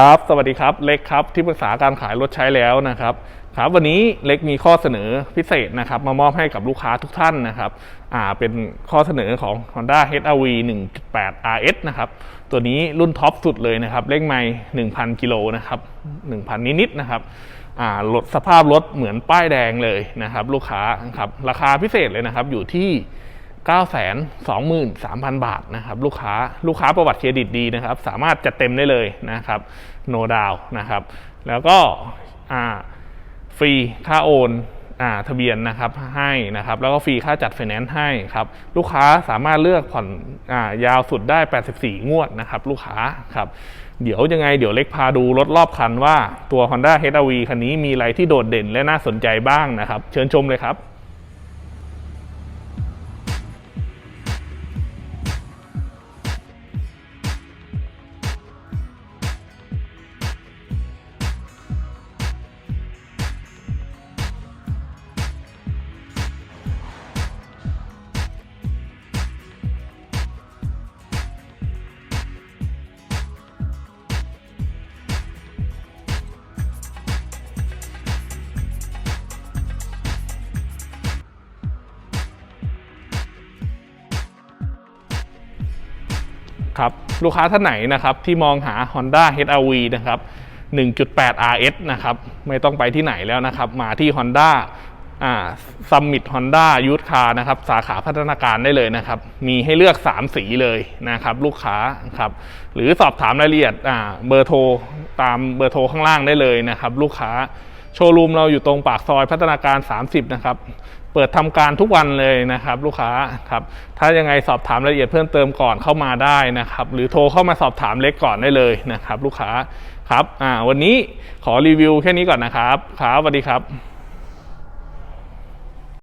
ครับ สวัสดีครับ เล็กครับ ที่ปรึกษาการขายรถใช้แล้วนะครับ ครับ วันนี้เล็กมีข้อเสนอพิเศษนะครับ มามอบให้กับลูกค้าทุกท่านนะครับ อ่า เป็นข้อเสนอของ Honda HR-V 1.8 RS นะครับ ตัวนี้รุ่นท็อปสุดเลยนะครับเลขไม่1,000 กิโลนะครับ 1,000 นิดๆนะครับ อ่ารถสภาพรถเหมือนป้ายแดงเลยนะครับ ลูกค้าครับ ราคาพิเศษเลยนะครับ อยู่ที่ 923,000 บาทนะครับลูกค้าลูกค้าประวัติเครดิตดีนะครับ สามารถจัดเต็มได้เลยนะครับโนดาวนะครับ แล้วก็ฟรีค่าโอนอาทะเบียนนะครับให้นะครับ แล้วก็ฟรีค่าจัดไฟแนนซ์ให้ครับลูกค้าสามารถเลือกผ่อนอายาวสุดได้ 84 งวดนะครับ ลูกค้าครับเดี๋ยวยังไงเดี๋ยวเล็กพาดูรถรอบคันว่าตัว Honda HR-V คันนี้มีอะไรที่โดดเด่นและน่าสนใจบ้างนะครับ เชิญชมเลยครับ ครับลูกค้าท่านไหนนะครับที่มองหา Honda HR-V นะครับ 1.8 RS นะครับไม่ต้องไปที่ไหนแล้วนะครับ มาที่ Honda อ่า Summit Honda Youth Car นะครับสาขาพัฒนาการได้เลยนะครับ มีให้เลือก 3 สีเลยนะครับลูกค้าครับหรือสอบถามรายละเอียดเบอร์โทรตามเบอร์โทรข้างล่างได้เลยนะครับ ลูกค้า โชว์รูมเราอยู่ตรงปากซอยพัฒนาการ 30 นะครับ เปิดทำการทุกวันเลยนะครับ ลูกค้าครับ ถ้ายังไงสอบถามรายละเอียดเพิ่มเติมก่อนเข้ามาได้นะครับ หรือโทรเข้ามาสอบถามเล็กก่อนได้เลยนะครับ ลูกค้าครับ อ่า วันนี้ขอรีวิวแค่นี้ก่อนนะครับ ครับสวัสดีครับ